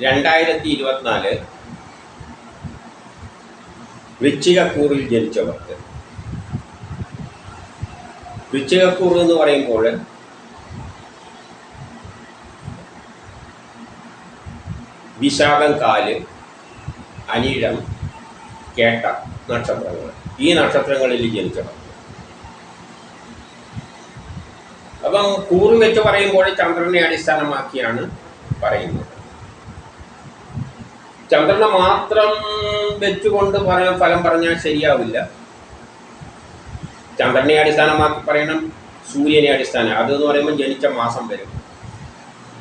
രണ്ടായിരത്തി ഇരുപത്തിനാല് വൃശ്ചികക്കൂറിൽ ജനിച്ചവർക്ക്. വൃശ്ചികക്കൂർ എന്ന് പറയുമ്പോൾ വിശാഖം കാൽ അനിഴം കേട്ട നക്ഷത്രങ്ങൾ. ഈ നക്ഷത്രങ്ങളിൽ ജനിച്ചവർ. അപ്പം കൂറ് വെച്ച് പറയുമ്പോൾ ചന്ദ്രനെ അടിസ്ഥാനമാക്കിയാണ് പറയുന്നത്. ചന്ദ്രനെ മാത്രം വെച്ചുകൊണ്ട് പറയാൻ ഫലം പറഞ്ഞാൽ ശരിയാവില്ല. ചന്ദ്രനെ അടിസ്ഥാനമാക്കി പറയണം സൂര്യനെ അടിസ്ഥാനം. അതെന്ന് പറയുമ്പോൾ ജനിച്ച മാസം വരും.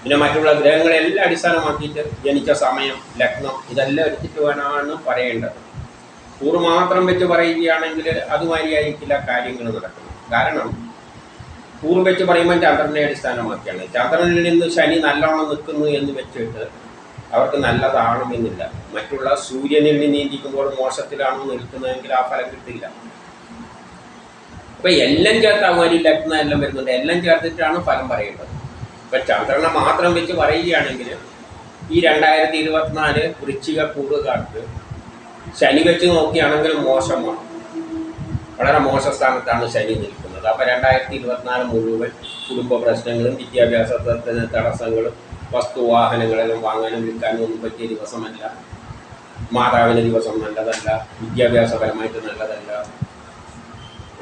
പിന്നെ മറ്റുള്ള ഗ്രഹങ്ങളെല്ലാം അടിസ്ഥാനമാക്കിയിട്ട് ജനിച്ച സമയം ലഗ്നം ഇതെല്ലാം എടുത്തിട്ട് വേണമെന്ന് പറയേണ്ടത്. കൂറ് മാത്രം വെച്ച് പറയുകയാണെങ്കിൽ അതുമാതിരിയായിരിക്കില്ല കാര്യങ്ങൾ നടക്കുന്നത് കാരണം കൂറ് വെച്ച് പറയുമ്പോൾ ചന്ദ്രനെ അടിസ്ഥാനമാക്കിയാണ്. ചന്ദ്രനിൽ നിന്ന് ശനി നല്ലോണം നിൽക്കുന്നു എന്ന് വെച്ചിട്ട് അവർക്ക് നല്ലതാണെന്നില്ല. മറ്റുള്ള സൂര്യനിൽ നിന്ന് നീന്തിക്കുമ്പോൾ മോശത്തിലാണ് നിൽക്കുന്നതെങ്കിൽ ആ ഫലം കിട്ടില്ല അപ്പൊ എല്ലാം ചേർത്ത് ലഗ്നം എല്ലാം വരുന്നുണ്ട്. എല്ലാം ചേർത്തിട്ടാണ് ഫലം പറയേണ്ടത് ഇപ്പൊ ചന്ദ്രനെ മാത്രം വെച്ച് പറയുകയാണെങ്കിൽ ഈ രണ്ടായിരത്തി ഇരുപത്തിനാല് വൃശ്ചിക കൂടുകാർക്ക് ശനി വെച്ച് നോക്കുകയാണെങ്കിൽ മോശമാണ്. വളരെ മോശ സ്ഥാനത്താണ് ശനി നിൽക്കുന്നത്. അപ്പൊ രണ്ടായിരത്തി ഇരുപത്തിനാല് മുഴുവൻ കുടുംബ പ്രശ്നങ്ങളും വിദ്യാഭ്യാസത്തിന് തടസ്സങ്ങളും വസ്തുവാഹനങ്ങളെല്ലാം വാങ്ങാനും വിൽക്കാനും ഒന്നും പറ്റിയ ദിവസമല്ല. മാതാവിന് ദിവസം നല്ലതല്ല വിദ്യാഭ്യാസപരമായിട്ട് നല്ലതല്ല.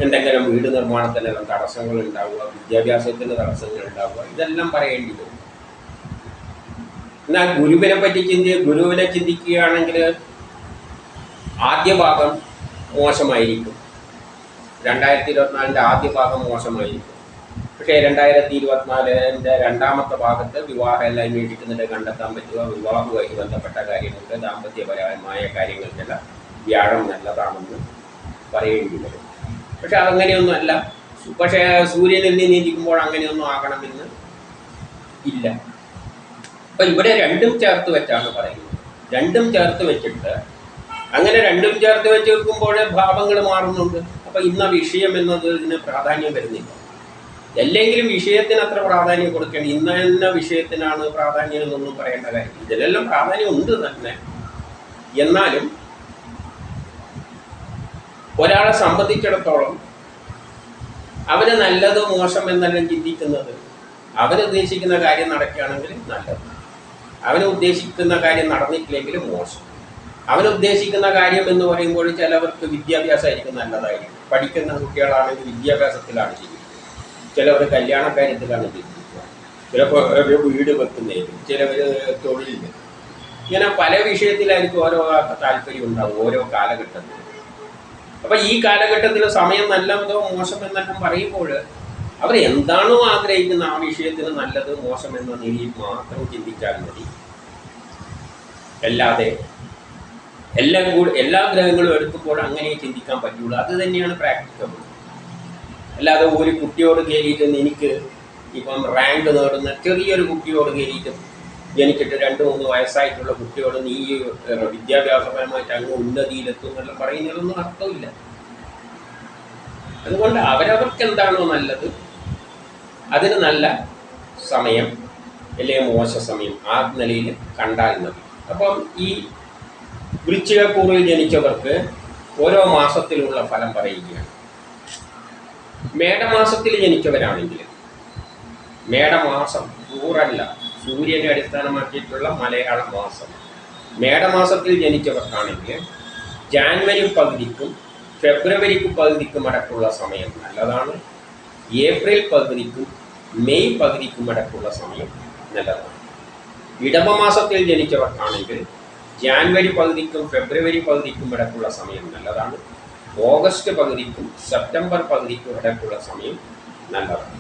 എന്തെങ്കിലും വീട് നിർമ്മാണത്തിനെല്ലാം തടസ്സങ്ങൾ ഉണ്ടാവുക വിദ്യാഭ്യാസത്തിന് തടസ്സങ്ങൾ ഉണ്ടാവുക ഇതെല്ലാം പറയേണ്ടി വരും. എന്നാൽ ഗുരുവിനെ പറ്റി ചിന്തി ഗുരുവിനെ ചിന്തിക്കുകയാണെങ്കിൽ ആദ്യ ഭാഗം മോശമായിരിക്കും. രണ്ടായിരത്തി ഇരുപത്തിനാലിന്റെ ആദ്യ ഭാഗം മോശമായിരിക്കും. പക്ഷേ രണ്ടായിരത്തി ഇരുപത്തിനാലിന്റെ രണ്ടാമത്തെ ഭാഗത്ത് വിവാഹം എല്ലാം അന്വേഷിക്കുന്നുണ്ട് കണ്ടെത്താൻ പറ്റുക വിവാഹവുമായി ബന്ധപ്പെട്ട കാര്യങ്ങൾക്ക് ദാമ്പത്യപരമായ കാര്യങ്ങൾക്കെല്ലാം വ്യാഴം നല്ലതാണെന്ന് പറയേണ്ടി വരും. പക്ഷെ അതങ്ങനെയൊന്നും അല്ല പക്ഷേ സൂര്യനിൽ നിന്നിരിക്കുമ്പോൾ അങ്ങനെയൊന്നും ആകണമെന്ന് ഇല്ല. അപ്പൊ ഇവിടെ രണ്ടും ചേർത്ത് വെച്ചാണ് പറയുന്നത്. രണ്ടും ചേർത്ത് വെച്ചിട്ട് അങ്ങനെ രണ്ടും ചേർത്ത് വെച്ച് വെക്കുമ്പോൾ ഭാവങ്ങൾ മാറുന്നുണ്ട്. അപ്പൊ ഇന്ന വിഷയം എന്നത് ഇതിന് പ്രാധാന്യം വരുന്നില്ല. അല്ലെങ്കിലും വിഷയത്തിന് അത്ര പ്രാധാന്യം കൊടുക്കേണ്ട ഇന്ന ഇന്ന വിഷയത്തിനാണ് പ്രാധാന്യം എന്നൊന്നും പറയേണ്ട കാര്യം. ഇതിലെല്ലാം പ്രാധാന്യം ഉണ്ട് തന്നെ. എന്നാലും ഒരാളെ സംബന്ധിച്ചിടത്തോളം അവർ നല്ലത് മോശം എന്നെല്ലാം ചിന്തിക്കുന്നത്. അവരുദ്ദേശിക്കുന്ന കാര്യം നടക്കുകയാണെങ്കിൽ നല്ലത്. അവനുദ്ദേശിക്കുന്ന കാര്യം നടന്നിട്ടില്ലെങ്കിൽ മോശം. അവനുദ്ദേശിക്കുന്ന കാര്യം എന്ന് പറയുമ്പോൾ ചിലവർക്ക് വിദ്യാഭ്യാസമായിരിക്കും നല്ലതായിരിക്കും. പഠിക്കുന്ന കുട്ടികളാണെങ്കിൽ വിദ്യാഭ്യാസത്തിലാണ് ജീവിക്കുക ചിലവർ കല്യാണ കാര്യത്തിലാണ് ജീവിക്കുക. ചിലപ്പോൾ ഒരു വീട് വെക്കുന്നതിലും ചിലവർ തൊഴിലിൽ. ഇങ്ങനെ പല വിഷയത്തിലായിരിക്കും ഓരോ താല്പര്യം ഉണ്ടാവും ഓരോ കാലഘട്ടത്തിൽ അപ്പൊ ഈ കാലഘട്ടത്തിൽ സമയം നല്ലതോ മോശം എന്നെല്ലാം പറയുമ്പോൾ അവർ എന്താണോ ആഗ്രഹിക്കുന്ന ആ വിഷയത്തിന് നല്ലത് മോശം എന്ന നിലയിൽ മാത്രം ചിന്തിച്ചാൽ മതി. അല്ലാതെ എല്ലാം കൂടി എല്ലാ ഗ്രഹങ്ങളും എടുക്കുമ്പോൾ അങ്ങനെ ചിന്തിക്കാൻ പറ്റുള്ളൂ അത് തന്നെയാണ് പ്രാക്ടിക്കബിൾ അല്ലാതെ ഒരു കുട്ടിയോട് കയറിയിട്ട് എനിക്ക് ഇപ്പം റാങ്ക് നേടുന്ന ചെറിയൊരു കുട്ടിയോട് കയറിയിട്ട് ജനിച്ചിട്ട് രണ്ട് മൂന്ന് വയസ്സായിട്ടുള്ള കുട്ടിയോട് നീ വിദ്യാഭ്യാസപരമായിട്ട് അങ്ങ് ഉന്നതിയിലെത്തും എന്നെല്ലാം പറയുന്നതിലൊന്നും അർത്ഥമില്ല. അതുകൊണ്ട് അവരവർക്ക് എന്താണോ നല്ലത്? അതിന് നല്ല സമയം അല്ലെങ്കിൽ മോശ സമയം ആ നിലയിൽ കണ്ടാൽ മതി. അപ്പം ഈ വൃശ്ചികക്കൂറിൽ ജനിച്ചവർക്ക് ഓരോ മാസത്തിലുള്ള ഫലം പറയുകയാണ്. മേടമാസത്തിൽ ജനിച്ചവരാണെങ്കിൽ മേടമാസം കൂറല്ല സൂര്യനെ അടിസ്ഥാനമാക്കിയിട്ടുള്ള മലയാള മാസം. മേടമാസത്തിൽ ജനിച്ചവർക്കാണെങ്കിൽ ജാൻവരി പകുതിക്കും ഫെബ്രുവരിക്ക് പകുതിക്കും അടക്കമുള്ള സമയം. നല്ലതാണ്. ഏപ്രിൽ പകുതിക്കും മെയ് പകുതിക്കും അടക്കമുള്ള സമയം നല്ലതാണ്. ഇടവമാസത്തിൽ ജനിച്ചവർക്കാണെങ്കിൽ ജാൻവരി പകുതിക്കും ഫെബ്രുവരി പകുതിക്കും ഇടക്കുള്ള സമയം നല്ലതാണ്. ഓഗസ്റ്റ് പകുതിക്കും സെപ്റ്റംബർ പകുതിക്കും ഇടയ്ക്കുള്ള സമയം നല്ലതാണ്.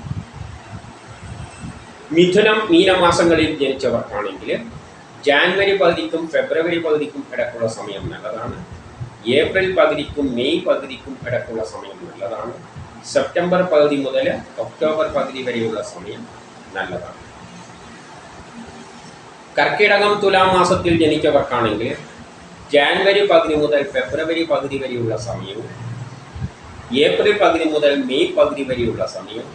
മിഥുനം മീനമാസങ്ങളിൽ ജനിച്ചവർക്കാണെങ്കിൽ ജാനുവരി പകുതിക്കും ഫെബ്രുവരി പകുതിക്കും ഇടയ്ക്കുള്ള സമയം നല്ലതാണ്. ഏപ്രിൽ പകുതിക്കും മെയ് പകുതിക്കും ഇടയ്ക്കുള്ള സമയം നല്ലതാണ്. സെപ്റ്റംബർ പകുതി മുതൽ ഒക്ടോബർ പകുതി വരെയുള്ള സമയം നല്ലതാണ്. കർക്കിടകം തുലാം മാസത്തിൽ ജനിച്ചവർക്കാണെങ്കിൽ ജാൻവരി പകുതി മുതൽ ഫെബ്രുവരി പകുതി വരെയുള്ള സമയവും ഏപ്രിൽ പകുതി മുതൽ മെയ് പകുതി വരെയുള്ള സമയവും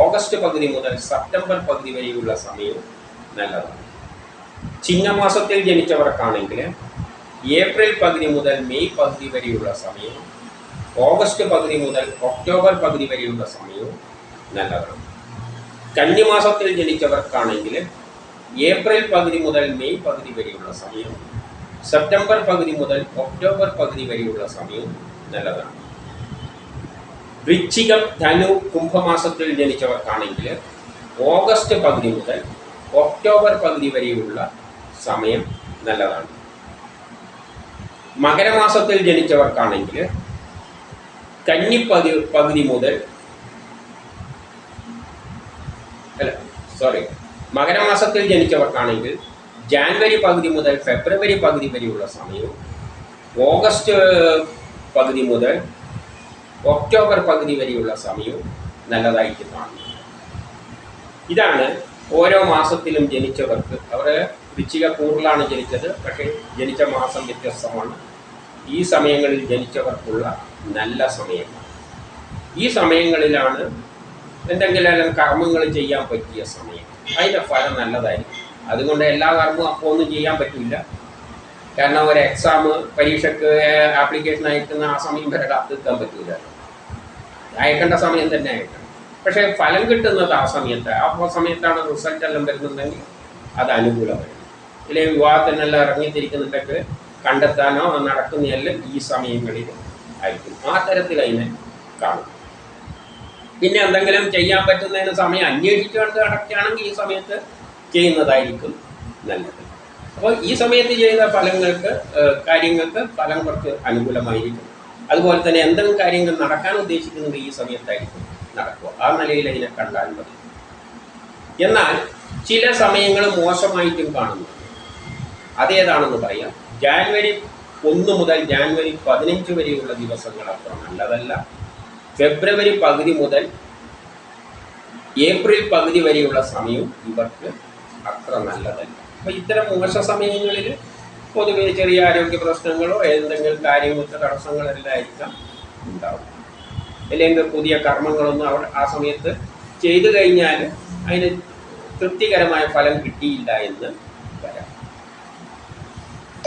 ഓഗസ്റ്റ് പകുതി മുതൽ സെപ്റ്റംബർ പകുതി വരെയുള്ള സമയവും നല്ലതാണ്. ചിങ്ങമാസത്തിൽ ജനിച്ചവർക്കാണെങ്കിൽ ഏപ്രിൽ പകുതി മുതൽ മെയ് പകുതി വരെയുള്ള സമയവും ഓഗസ്റ്റ് പകുതി മുതൽ ഒക്ടോബർ പകുതി വരെയുള്ള സമയവും നല്ലതാണ്. കന്നിമാസത്തിൽ ജനിച്ചവർക്കാണെങ്കിൽ ഏപ്രിൽ പകുതി മുതൽ മെയ് പകുതി വരെയുള്ള സമയവും സെപ്റ്റംബർ പകുതി മുതൽ ഒക്ടോബർ പകുതി വരെയുള്ള സമയം നല്ലതാണ്. വൃശ്ചികം ധനു കുംഭമാസത്തിൽ ജനിച്ചവർക്കാണെങ്കിൽ ഓഗസ്റ്റ് പകുതി മുതൽ ഒക്ടോബർ പകുതി വരെയുള്ള സമയം നല്ലതാണ്. മകരമാസത്തിൽ ജനിച്ചവർക്കാണെങ്കിൽ കന്നി പതി പകുതി മുതൽ അല്ല സോറി മകരമാസത്തിൽ ജനിച്ചവർക്കാണെങ്കിൽ ജാനുവരി പകുതി മുതൽ ഫെബ്രുവരി പകുതി വരെയുള്ള സമയവും ഓഗസ്റ്റ് പകുതി മുതൽ ഒക്ടോബർ പകുതി വരെയുള്ള സമയവും നല്ലതായിട്ട് കാണുന്നു ഇതാണ് ഓരോ മാസത്തിലും ജനിച്ചവർക്ക് അവർ വൃശ്ചിക കൂറിലാണ് ജനിച്ചത് പക്ഷേ ജനിച്ച മാസം വ്യത്യസ്തമാണ്. ഈ സമയങ്ങളിൽ ജനിച്ചവർക്കുള്ള നല്ല സമയമാണ് ഈ സമയങ്ങളിലാണ് എന്തെങ്കിലും കർമ്മങ്ങൾ ചെയ്യാൻ പറ്റിയ സമയം. അതിന്റെ ഫലം നല്ലതായിരിക്കും. അതുകൊണ്ട് എല്ലാ കർമ്മവും അപ്പോൾ ഒന്നും ചെയ്യാൻ പറ്റില്ല കാരണം ഒരു എക്സാം പരീക്ഷയ്ക്ക് ആപ്ലിക്കേഷൻ അയക്കുന്ന ആ സമയം വരെ കാത്തിരിക്കാൻ പറ്റില്ല അയക്കേണ്ട സമയം തന്നെ അയക്കണം. പക്ഷേ ഫലം കിട്ടുന്നത് ആ സമയത്ത് ആ സമയത്താണ് റിസൾട്ട് എല്ലാം വരുന്നുണ്ടെങ്കിൽ അത് അനുകൂലമായി. ഇല്ലെ വിവാഹത്തിനെല്ലാം ഇറങ്ങിത്തിരിക്കുന്നുണ്ടെങ്കിൽ കണ്ടെത്താനോ നടക്കുന്നതെല്ലാം ഈ സമയങ്ങളിൽ ആയിരിക്കും. ആ തരത്തിൽ അതിനെ കാണും. പിന്നെ എന്തെങ്കിലും ചെയ്യാൻ പറ്റുന്നതിന് സമയം അന്വേഷിച്ചുകൊണ്ട് നടക്കുകയാണെങ്കിൽ ഈ സമയത്ത് ചെയ്യുന്നതായിരിക്കും നല്ലത്. അപ്പോൾ ഈ സമയത്ത് ചെയ്യുന്ന ഫലങ്ങൾക്ക് കാര്യങ്ങൾക്ക് ഫലം കുറച്ച് അനുകൂലമായിരിക്കും. അതുപോലെ തന്നെ എന്തെങ്കിലും കാര്യങ്ങൾ നടക്കാൻ ഉദ്ദേശിക്കുന്നത് ഈ സമയത്തായിരിക്കും നടക്കുക. ആ നിലയിൽ അതിനെ കണ്ടാൽ മതി. എന്നാൽ ചില സമയങ്ങൾ മോശമായിട്ടും കാണുന്നു. അതേതാണെന്ന് പറയാം. ജാനുവരി ഒന്ന് മുതൽ ജാനുവരി പതിനഞ്ച് വരെയുള്ള ദിവസങ്ങൾ അത്ര നല്ലതല്ല. ഫെബ്രുവരി പകുതി മുതൽ ഏപ്രിൽ പകുതി വരെയുള്ള സമയം ഇവർക്ക് അത്ര നല്ലതല്ല. അപ്പം ഇത്തരം മോശ സമയങ്ങളിൽ പൊതുവെ ചെറിയ ആരോഗ്യ പ്രശ്നങ്ങളോ എന്തെങ്കിലും കാര്യങ്ങൾക്ക് തടസ്സങ്ങളെല്ലാം ഉണ്ടാവും അല്ലെങ്കിൽ പുതിയ കർമ്മങ്ങളൊന്നും അവർ ആ സമയത്ത് ചെയ്തു കഴിഞ്ഞാൽ അതിന് തൃപ്തികരമായ ഫലം കിട്ടിയില്ല എന്ന്